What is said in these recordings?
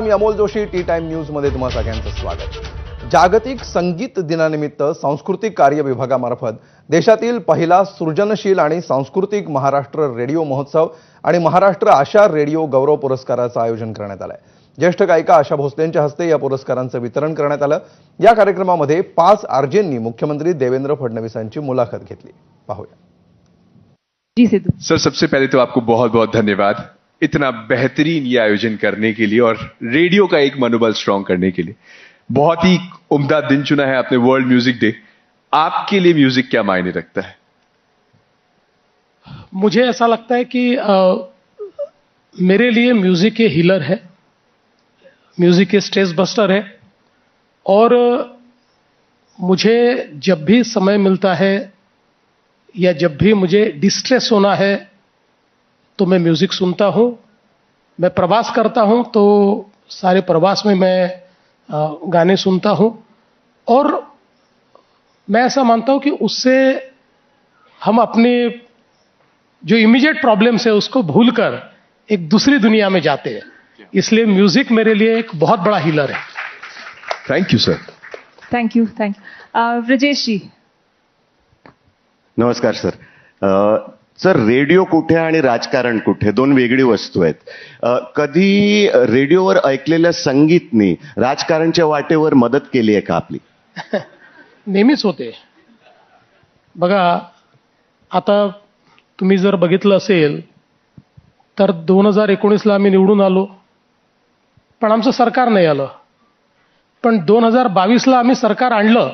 मी Amol Joshi T time न्यूजमध्ये तुम्हा सगळ्यांचं स्वागत. जागतिक संगीत दिनानिमित्त सांस्कृतिक कार्य विभागामार्फत देशातील पहिला सृजनशील आणि सांस्कृतिक महाराष्ट्र रेडिओ महोत्सव आणि महाराष्ट्र आशा रेडिओ गौरव पुरस्काराचं आयोजन करण्यात आलंय. ज्येष्ठ गायिका आशा भोसलेंच्या हस्ते या पुरस्कारांचं वितरण करण्यात आलं. या कार्यक्रमामध्ये पाच आरजेंनी मुख्यमंत्री देवेंद्र फडणवीसांची मुलाखत घेतली. पाहूया. जी सिद्धू सर सबसे पहले तो आपको बहुत बहुत धन्यवाद. इतना बेहतरीन ये आयोजन करने के लिए और रेडियो का एक मनोबल स्ट्रांग करने के लिए। बहुत ही उम्दा दिन चुना है आपने वर्ल्ड म्यूज़िक डे आपके लिए म्यूज़िक क्या मायने रखता है? मुझे ऐसा लगता है कि अ, मेरे लिए म्यूज़िक ये हीलर है म्यूज़िक ये स्ट्रेस बस्टर है और मुझे जब भी समय मिलता है या जब भी मुझे डिस्ट्रेस होना है तो मैं म्यूज़िक सुनता हूँ मैं प्रवास करता हूँ तो सारे प्रवास में मैं गाने सुनता हूँ। और मैं ऐसा मानता हूँ कि उससे हम अपने जो इमीडिएट प्रॉब्लम्स है उसको भूलकर एक दूसरी दुनिया में जाते हैं। इसलिए म्यूज़िक मेरे लिए एक बहुत बड़ा हीलर है। Thank you sir thank you thank you Brajesh ji नमस्कार सर सर रेडिओ कुठे आणि राजकारण कुठे? दोन वेगळी वस्तू आहेत. कधी रेडिओवर ऐकलेल्या संगीतनी राजकारणच्या वाटेवर मदत केली आहे का आपली? नेहमीच होते. बघा आता तुम्ही जर बघितलं असेल तर दोन हजार एकोणीसला आम्ही निवडून आलो पण आमचं सरकार नाही आलं. पण दोन हजार बावीसला आम्ही सरकार आणलं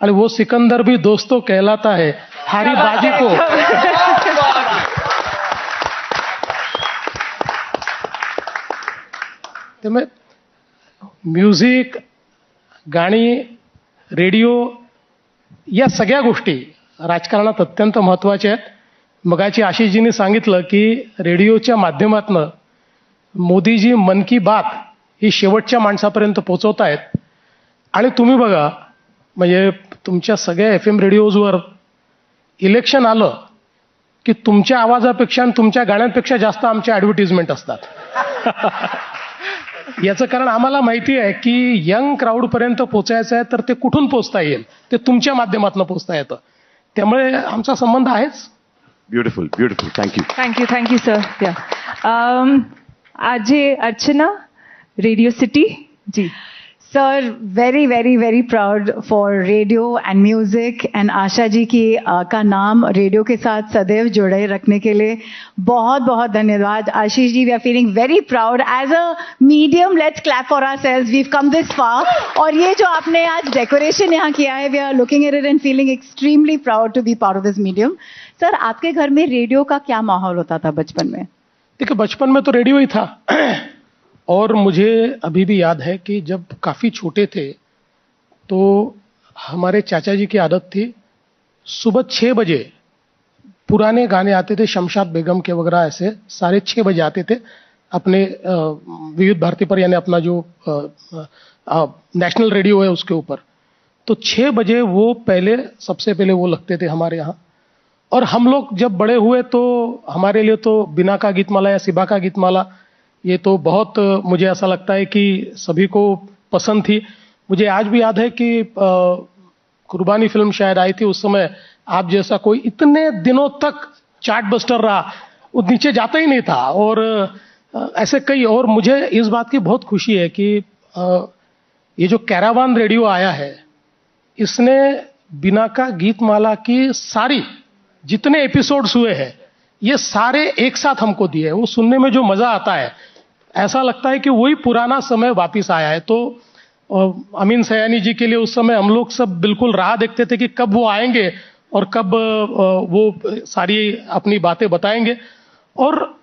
आणि वो सिकंदर भी दोस्तों कहलाता है हारी बाजी को. त्यामुळे म्युझिक गाणी रेडिओ या सगळ्या गोष्टी राजकारणात अत्यंत महत्त्वाच्या आहेत. मगाची आशिषजींनी सांगितलं की रेडिओच्या माध्यमातनं मोदीजी मन की बात ही शेवटच्या माणसापर्यंत पोचवत आहेत. आणि तुम्ही बघा म्हणजे तुमच्या सगळ्या एफ एम रेडिओजवर इलेक्शन आलं की तुमच्या आवाजापेक्षा आणि तुमच्या गाण्यांपेक्षा जास्त आमच्या ॲडव्हर्टिजमेंट असतात. याचं कारण आम्हाला माहिती आहे की यंग क्राऊडपर्यंत पोचायचं आहे तर ते कुठून पोचता येईल? ते तुमच्या माध्यमातून पोचता येतं. त्यामुळे आमचा संबंध आहेच. Beautiful beautiful thank you thank you thank you sir या आजे Archana radio city ji. Sir very very very proud for radio and music and Asha ji की अ, का नाम रेडियो के साथ सदैव जुड़े रखने के लिए बहुत बहुत धन्यवाद Ashish ji we are feeling very proud as a medium let's clap for ourselves we come this far और ये जो आपने आज डेकोरेशन यहाँ किया है we are looking at it and feeling extremely proud to be part of this medium sir आपके घर में रेडियो का क्या माहौल होता था बचपन में? देखिए बचपन में तो रेडियो ही था। और मुझे अभी भी याद है कि जब काफ़ी छोटे थे तो हमारे चाचा जी की आदत थी, सुबह छः बजे पुराने गाने आते थे, शमशाद बेगम के वगैरह ऐसे, साढ़े छः बजे आते थे, अपने विविध भारती पर, यानी अपना जो नेशनल रेडियो है उसके ऊपर। तो छः बजे वो पहले, सबसे पहले वो लगते थे हमारे यहाँ। और हम लोग जब बड़े हुए तो हमारे लिए तो बिना का गीतमाला या सिबा का गीतमाला ये तो बहुत, मुझे ऐसा लगता है कि सभी को पसंद थी। मुझे आज भी याद है कि कुर्बानी फ़िल्म शायद आई थी, उस समय आप जैसा कोई इतने दिनों तक चार्ट बस्टर रहा, वो नीचे जाता ही नहीं था। और ऐसे कई और मुझे इस बात की बहुत खुशी है कि ये जो कैरावान रेडियो आया है, इसने बिना का गीतमाला की सारी जितने एपिसोड्स हुए हैं ये सारे एक साथ हमको दिए वो सुनने में जो मज़ा आता है, ऐसा लगता है कि वही पुराना समय वापिस आया है। तो अमीन सयानी जी के लिए उस समय हम लोग सब बिल्कुल राह देखते थे कि कब वो आएँगे और कब वो सारी अपनी बातें बताएँगे। और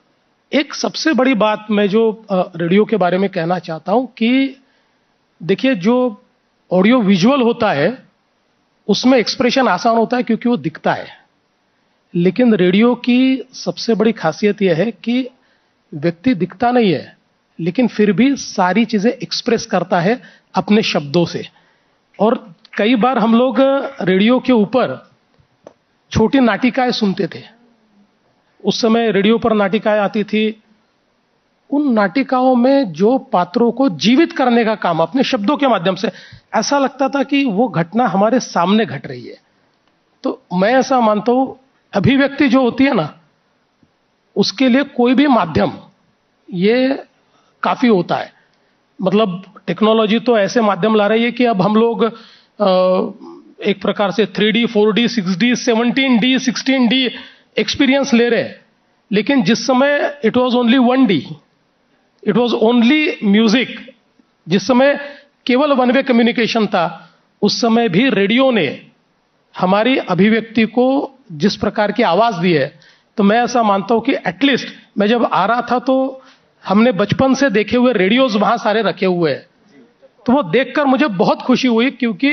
एक सबसे बड़ी बात मैं जो रेडियो के बारे में कहना चाहता हूँ कि देखिए, जो ऑडियो विजुअल होता है, उसमें एक्सप्रेशन आसान होता है क्योंकि वो दिखता है। लेकिन रेडियो की सबसे बड़ी खासियत यह है कि व्यक्ति दिखता नहीं है, लेकिन फिर भी सारी चीज़ें एक्सप्रेस करता है अपने शब्दों से। और कई बार हम लोग रेडियो के ऊपर छोटी नाटिकाएँ सुनते थे। उस समय रेडियो पर नाटिकाएँ आती थी। उन नाटिकाओं में जो पात्रों को जीवित करने का काम अपने शब्दों के माध्यम से, ऐसा लगता था कि वो घटना हमारे सामने घट रही है। तो मैं ऐसा मानता हूँ अभिव्यक्ति जो होती है ना, उसके लिए कोई भी माध्यम, ये काफ़ी होता है। मतलब टेक्नोलॉजी तो ऐसे माध्यम ला रही है कि अब हम लोग एक प्रकार से three D, four D, six D, seventeen D, sixteen D experience ले रहे हैं। लेकिन जिस समय it was only one D it was only music जिस समय केवल वन वे कम्युनिकेशन था, उस समय भी रेडियो ने हमारी अभिव्यक्ति को जिस प्रकार की आवाज़ दी है तो मैं ऐसा मानता हूँ कि एटलीस्ट मैं जब आ रहा था तो हमने बचपन से देखे हुए रेडियोज वहाँ सारे रखे हुए हैं। तो वो देखकर मुझे बहुत खुशी हुई क्योंकि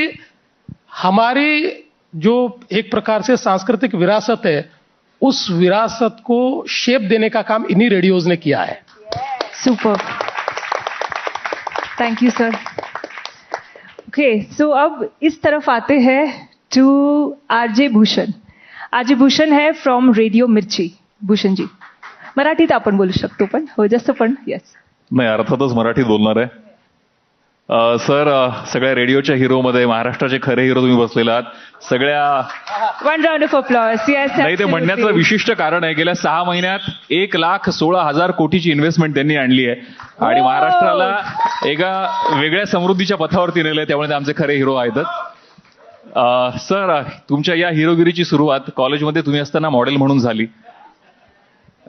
हमारी जो एक प्रकार से सांस्कृतिक विरासत है, उस विरासत को शेप देने का काम इन्हीं रेडियोज ने किया है। Super thank you sir okay so अब इस तरफ़ आते हैं to RJ Bhushan RJ Bhushan है फ्रॉम रेडिओ मिर्ची भूषण जी मराठीत आपण बोलू शकतो पण? हो जसं पण? येस नाही अर्थातच मराठीत बोलणार आहे. सर सगळ्या रेडिओच्या हिरोमध्ये महाराष्ट्राचे खरे हिरो तुम्ही बसलेले आहात. सगळ्या one round of applause yes नाही ते म्हणण्याचं विशिष्ट कारण आहे गेल्या सहा महिन्यात एक लाख सोळा हजार कोटीची इन्व्हेस्टमेंट त्यांनी आणली आहे. आणि हो. महाराष्ट्राला एका वेगळ्या समृद्धीच्या पथावरती नेलंय त्यामुळे ते आमचे खरे हिरो आहेतच अ, सर तुमच्या या हिरोगिरीची सुरुवात कॉलेजमध्ये तुम्ही असताना मॉडेल म्हणून झाली.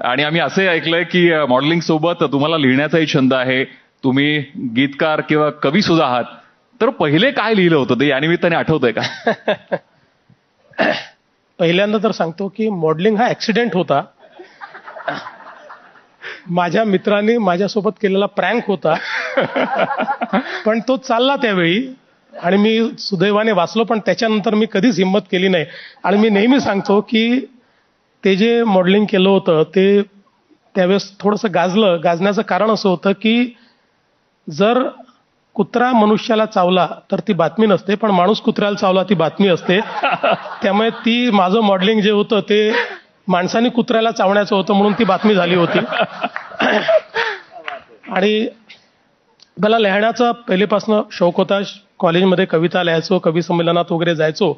आणि आम्ही असे ऐकलंय की मॉडेलिंग सोबत तुम्हाला लिहिण्याचाही छंद आहे. तुम्ही गीतकार किंवा कवी सुद्धा आहात. तर पहिले काय लिहिलं होतं? ते या निमित्ताने आठवतंय का? पहिल्यांदा तर सांगतो की मॉडेलिंग हा ऍक्सिडेंट होता. माझ्या मित्रांनी माझ्यासोबत केलेला प्रँक होता. पण तो चालला त्यावेळी. आणि मी सुदैवाने वाचलो पण त्याच्यानंतर मी कधीच हिंमत केली नाही. आणि मी नेहमी सांगतो की ते जे मॉडेलिंग केलं होतं ते त्यावेळेस थोडंसं गाजलं. गाजण्याचं कारण असं होतं की जर कुत्रा मनुष्याला चावला तर ती बातमी नसते पण माणूस कुत्र्याला चावला ती बातमी असते. त्यामुळे ती माझं मॉडेलिंग जे होतं ते माणसाने कुत्र्याला चावण्याचं होतं म्हणून ती बातमी झाली होती. आणि मला लिहिण्याचा पहिलेपासून शौक होता. कॉलेजमध्ये कविता लिहायचो कवी संमेलनात वगैरे जायचो.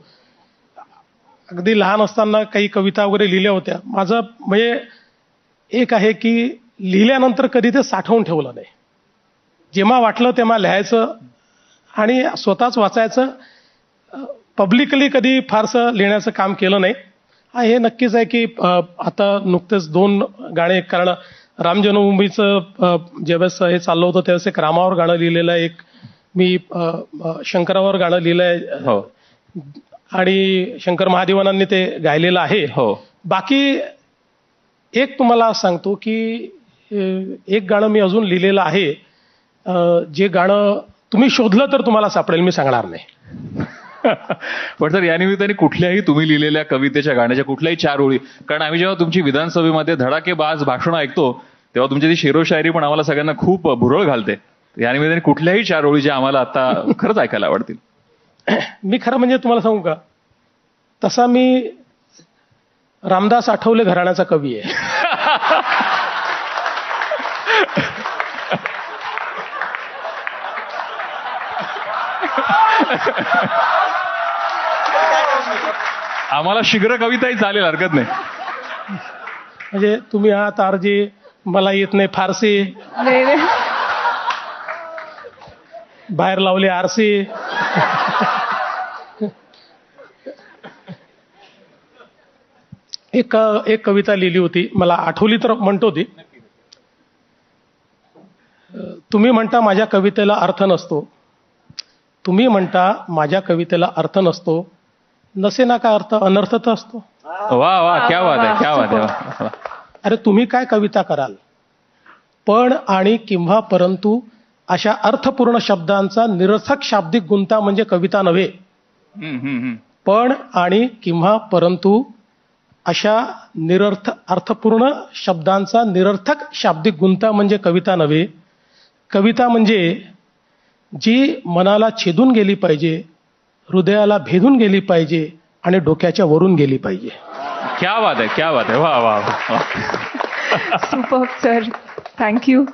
अगदी लहान असताना काही कविता वगैरे लिहिल्या होत्या. माझं म्हणजे एक आहे की लिहिल्यानंतर कधी ते साठवून ठेवलं नाही. जेव्हा वाटलं तेव्हा लिहायचं आणि स्वतःच वाचायचं. पब्लिकली कधी फारसं लिहिण्याचं काम केलं नाही. हे नक्कीच आहे की आता नुकतेच दोन गाणे कारण राम जन्मभूमीचं ज्यावेळेस हे चाललं होतं त्यावेळेस एक रामावर गाणं लिहिलेलं एक मी शंकरावर गाणं लिहिलं आहे हो. आणि शंकर महादेवानांनी ते गायलेलं आहे. हो. बाकी एक तुम्हाला सांगतो की एक गाणं मी अजून लिहिलेलं आहे. जे गाणं तुम्ही शोधलं तर तुम्हाला सापडेल मी सांगणार नाही. पण सर या निमित्ताने कुठल्याही तुम्ही लिहिलेल्या कवितेच्या गाण्याच्या कुठल्याही चार ओळी कारण आम्ही जेव्हा तुमची विधानसभेमध्ये धडाकेबाज भाषणं ऐकतो तेव्हा तुमची ती शेरोशायरी पण आम्हाला सगळ्यांना खूप भुरळ घालते. या निमित्ताने कुठल्याही चार ओळी ज्या आम्हाला आता खरंच ऐकायला आवडतील. मी खरं म्हणजे तुम्हाला सांगू का? तसा मी रामदास आठवले घराण्याचा कवी आहे. आम्हाला शीघ्र कविताही चालेल हरकत नाही. म्हणजे तुम्ही आहात आरजी मला येत नाही फारसी. बाहेर लावले आरसी. एक एक कविता लिहिली होती. मला आठवली तर म्हणतो ती. तुम्ही म्हणता माझ्या कवितेला अर्थ नसतो. तुम्ही म्हणता माझ्या कवितेला अर्थ नसतो. नसे ना का अर्थ? अनर्थ तर असतो. वा वा क्या बात आहे क्या बात आहे. अरे तुम्ही काय कविता कराल? पण आणि किंवा परंतु अशा अर्थपूर्ण शब्दांचा निरर्थक शाब्दिक गुंता म्हणजे कविता नव्हे. पण आणि किंवा परंतु अशा निरर्थ अर्थपूर्ण शब्दांचा निरर्थक शाब्दिक गुंता म्हणजे कविता नव्हे. कविता म्हणजे जी मनाला छेदून गेली पाहिजे हृदयाला भेदून गेली पाहिजे आणि डोक्याच्या वरून गेली पाहिजे. क्या बात आहे क्या बात आहे. वा वा वा. Super sir. थँक्यू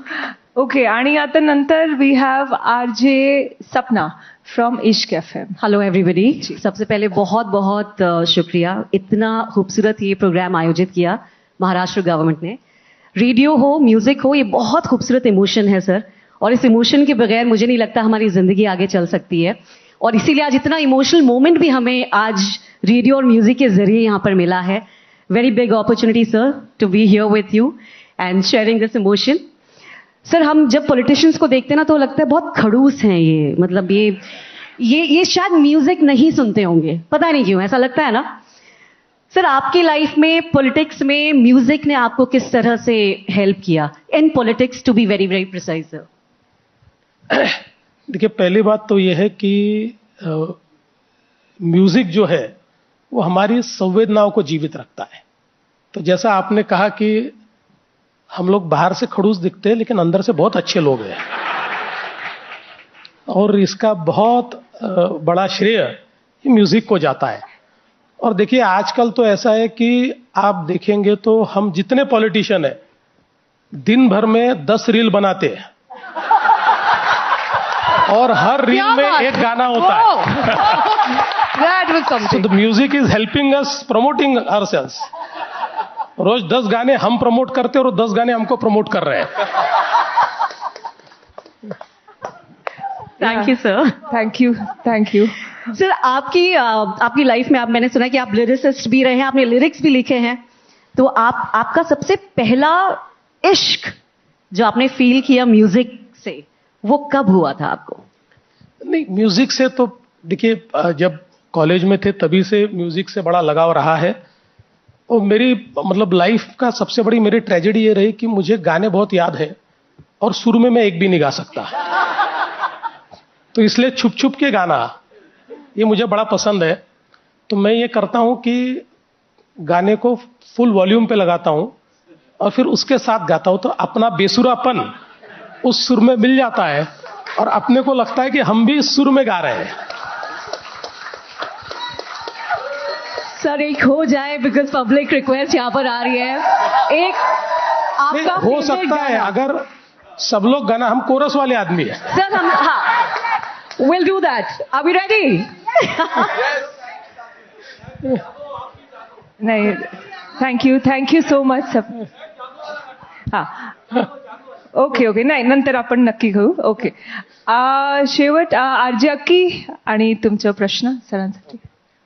ओके आणि आता नंतर we have R J Sapna from Ishq F M hello everybody सबसे पहले बहुत बहुत शुक्रिया। इतना खूबसूरत ये प्रोग्राम आयोजित किया महाराष्ट्र गवर्नमेंट ने। रेडियो हो म्यूज़िक हो ये बहुत खूबसूरत इमोशन है सर और इस इमोशन के बगैर मुझे नहीं लगता हमारी ज़िंदगी आगे चल सकती है। और इसीलिए आज इतना इमोशनल मोमेंट भी हमें आज रेडियो और म्यूज़िक के ज़रिए यहाँ पर मिला है। Very big opportunity sir to be here with you and sharing this emotion sir, हम जब पॉलिटिशियंस को देखते ना तो लगता है बहुत खड़ूस हैं ये। मतलब ये ये ये शायद म्यूज़िक नहीं सुनते होंगे। पता नहीं क्यों, ऐसा लगता है ना? सर, आपकी लाइफ में पॉलिटिक्स में म्यूज़िक ने आपको किस तरह से help KIA? In politics to be very very precise sir देखिए, पहली बात तो यह है कि म्यूज़िक जो है, वो हमारी संवेदनाओं को जीवित रखता है। तो जैसा आपने कहा कि हम लोग बाहर से खड़ूस दिखते हैं लेकिन अंदर से बहुत अच्छे लोग हैं। और इसका बहुत बड़ा श्रेय म्यूज़िक को जाता है। और देखिए आजकल तो ऐसा है कि आप देखेंगे तो हम जितने पॉलिटिशियन हैं दिन भर में दस रील बनाते हैं। और हर रील में एक गाना होता है। The music is helping us promoting ourselves. रोज दस गाने हम प्रमोट करते और दस गाने हमको प्रमोट कर रहे हैं। Thank you sir thank you thank you sir आपकी आपकी लाइफ में आप मैंने सुना कि आप लिरिसिस्ट भी रहे हैं आपने लिरिक्स भी लिखे हैं। तो आप आपका सबसे पहला इश्क जो आपने फील किया म्यूज़िक से वो कब हुआ था आपको? नहीं म्यूज़िक से तो देखिए जब कॉलेज में थे तभी से म्यूज़िक से बड़ा लगाव रहा है। और मेरी मतलब लाइफ का सबसे बड़ी मेरी ट्रेजेडी ये रही कि मुझे गाने बहुत याद है और शुरू में मैं एक भी नहीं गा सकता। तो इसलिए छुप छुप के गाना, ये मुझे बड़ा पसंद है। तो मैं ये करता हूँ कि गाने को फुल वॉल्यूम पे लगाता हूँ और फिर उसके साथ गाता हूँ। तो अपना बेसुरापन उस सुर में मिल जाता है और अपने को लगता है कि हम भी इस सुर में गा रहे हैं। सर एक हो जाए बिकॉज़ पब्लिक रिक्वेस्ट यहाँ पर आ रही है। एक आपका हो सकता है अगर सब लोग गाना हम कोरस वाले आदमी है। सर हम हाँ। Will do that are we ready नाही thank you thank you so much सब हाँ। ओके ओके नाही नंतर आपण नक्की घेऊ ओके शेवट आरजे अक्की आणि तुमचा प्रश्न सरांसाठी.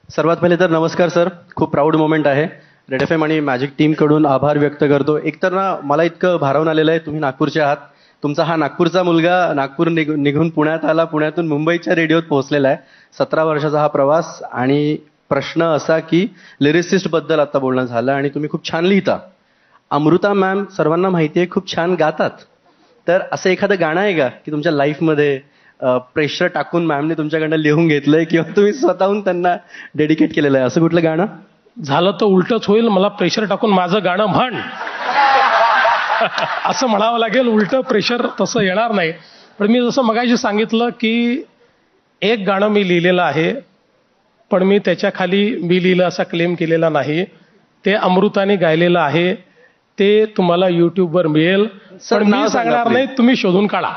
सर्वात पहिले तर नमस्कार सर. खूप प्राऊड मोमेंट आहे. रेड एफ एम आणि मॅजिक टीमकडून आभार व्यक्त करतो. एकतर ना मला इतकं भारावून आलेलं आहे. तुम्ही नागपूरचे आहात. तुमचा हा नागपूरचा मुलगा नागपूर निघ- निघून पुण्यात आला. पुण्यातून मुंबईच्या रेडिओत पोहोचलेला आहे. सतरा वर्षाचा हा प्रवास आणि प्रश्न असा की लिरिसिस्टबद्दल आता बोलणं झालं आणि तुम्ही खूप छान लिहिता. अमृता मॅम सर्वांना माहिती आहे खूप छान गातात. तर असं एखादं गाणं आहे का की तुमच्या लाईफमध्ये प्रेशर टाकून मॅमने तुमच्याकडनं लिहून घेतलंय किंवा तुम्ही स्वतःहून त्यांना डेडिकेट केलेलं आहे. असं कुठलं गाणं? झालं तर उलटच होईल. मला प्रेशर टाकून माझं गाणं म्हण. असं म्हणावं लागेल. उलट प्रेशर तसं येणार नाही. पण मी जसं मगाशी सांगितलं की एक गाणं मी लिहिलेलं आहे पण मी त्याच्याखाली मी लिहिलं असा क्लेम केलेला नाही. ते अमृताने गायलेलं आहे. ते तुम्हाला युट्यूबवर मिळेल. पण मी सांगा सांगणार. नाही. तुम्ही शोधून काढा.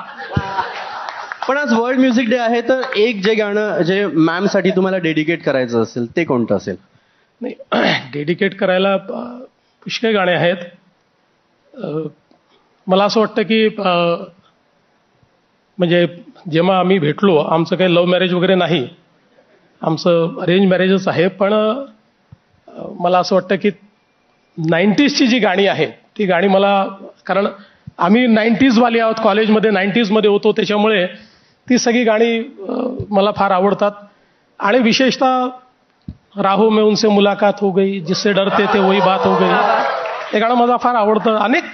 पण आज वर्ल्ड म्युझिक डे आहे तर एक जे गाणं जे मॅमसाठी तुम्हाला डेडिकेट करायचं असेल ते कोणतं असेल? नाही डेडिकेट करायला पुष्कळ गाणे आहेत. मला असं वाटतं की म्हणजे जेव्हा आम्ही भेटलो आमचं काही लव्ह मॅरेज वगैरे नाही. आमचं अरेंज मॅरेजच आहे पण मला असं वाटतं की नाईन्टीजची जी गाणी आहेत ती गाणी मला कारण आम्ही नाईन्टीजवाली आहोत कॉलेजमध्ये नाईन्टीजमध्ये होतो त्याच्यामुळे ती सगळी गाणी मला फार आवडतात. आणि विशेषतः राहो में उनसे मुलाकात हो गई जिससे डरते थे वही बात हो गई. हे गाणं मला फार आवडतं. अनेक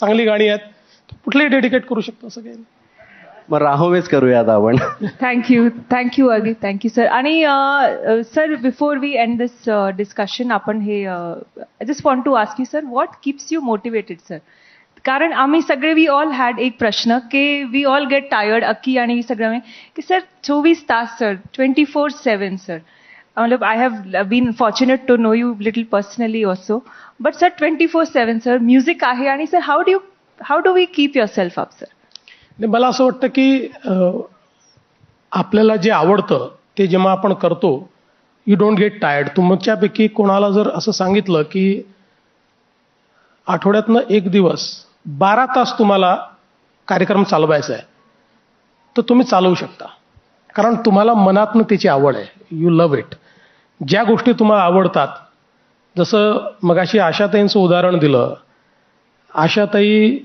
चांगली गाणी आहेत. कुठलेही डेडिकेट करू शकतो नाही. मग राहोवेच करूयात आपण. थँक्यू थँक्यू अगदी थँक्यू सर आणि sir before we end this discussion आपण हे I just want to ask you sir what keeps you motivated sir कारण आम्ही सगळे वी ऑल हॅड एक प्रश्न की वी ऑल गेट टायर्ड अक्की आणि सगळं की सर चोवीस तास sir twenty four seven sir मतलब I have been fortunate to know you little personally also but sir twenty four seven sir music आहे आणि sir how do how do we keep yourself up sir मला असं वाटतं की आपल्याला जे आवडतं ते जेव्हा आपण करतो यू डोंट गेट टायर्ड तुमच्यापैकी कोणाला जर असं सांगितलं की आठवड्यातनं एक दिवस बारा तास तुम्हाला कार्यक्रम चालवायचा आहे. तर तुम्ही चालवू शकता. कारण तुम्हाला मनातनं त्याची आवड आहे. यू लव्ह इट ज्या गोष्टी तुम्हाला आवडतात जसं मगाशी आशाताईंचं उदाहरण दिलं. आशाताई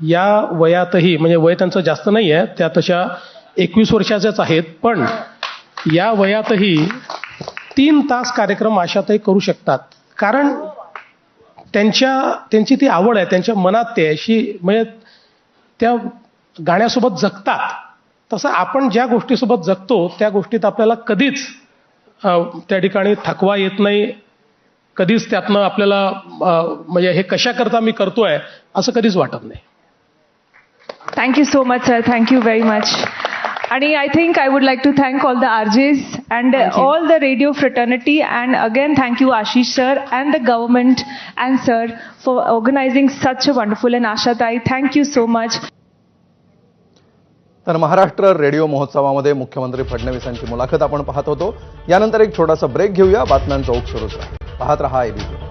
या वयातही म्हणजे वय त्यांचं जास्त नाही आहे त्या तशा एकवीस वर्षाच्याच आहेत पण या वयातही तीन तास कार्यक्रम आशाताई करू शकतात. कारण त्यांच्या त्यांची ती आवड आहे त्यांच्या मनात ते आहे. अशी म्हणजे त्या गाण्यासोबत जगतात. तसं आपण ज्या गोष्टीसोबत जगतो त्या गोष्टीत आपल्याला कधीच त्या ठिकाणी थकवा येत नाही. कधीच त्यातनं आपल्याला म्हणजे हे कशाकरता मी करतोय असं कधीच वाटत नाही. Thank you so much sir thank you very much आणि I think I would like to thank all the all and uh, all the radio fraternity. And again, thank you, Ashish sir, and the government and sir for organizing such a wonderful and Asha Tai. Thank you so much. तर Maharashtra radio महोत्सवामध्ये मुख्यमंत्री फडणवीसांची मुलाखत आपण पाहत होतो यानंतर एक छोटासा ब्रेक घेऊया बातम्यांचा ओघ सुरूच पाहत रहा एबीपी